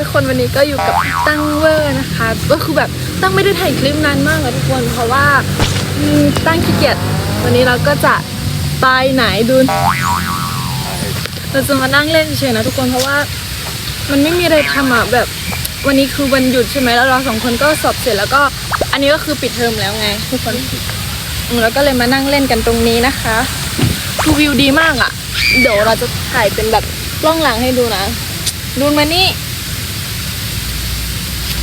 ทุกคนวันนี้ก็อยู่กับตั้งเวอร์นะคะ ก็คือแบบตั้งไม่ได้ถ่ายคลิปนานมากเลยทุกคนเพราะว่าตั้งขี้เกียจวันนี้เราก็จะไปไหนดูเราจะมานั่งเล่นเฉยๆนะทุกคนเพราะว่ามันไม่มีอะไรทำอะแบบวันนี้คือวันหยุดใช่ไหมแล้วเราสองคนก็สอบเสร็จแล้วก็ อันนี้ก็คือปิดเทอมแล้วไง ทุกคนแล้วก็เลยมานั่งเล่นกันตรงนี้นะคะคือวิวดีมากอะ เดี๋ยวเราจะถ่ายเป็นแบบกล้องหลังให้ดูนะ ดูมานี่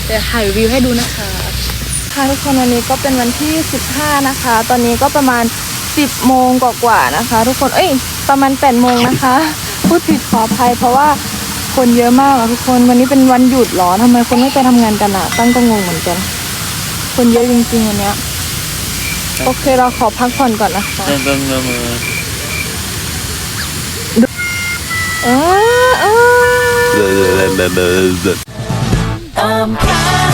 เดี๋ยวถ่ายวิวให้ดูนะคะค่ะทุกคนวันนี้ก็เป็นวันที่ 15 นะคะ ตอนนี้ก็ประมาณ 10 โมงกว่าๆนะคะ ทุกคนเอ้ยประมาณ 8 โมงนะคะ พูดผิดขออภัยเพราะว่าคนเยอะมากอะทุกคนวันนี้เป็นวันหยุดหรอทำไมคนไม่ไปทำงานกันอะตั้งก็งงเหมือนกัน คนเยอะจริงๆวันเนี้ยโอเคเราขอพักผ่อนก่อนนะคะเริ่มเริ่มเริ่มเออเออ I'm proud.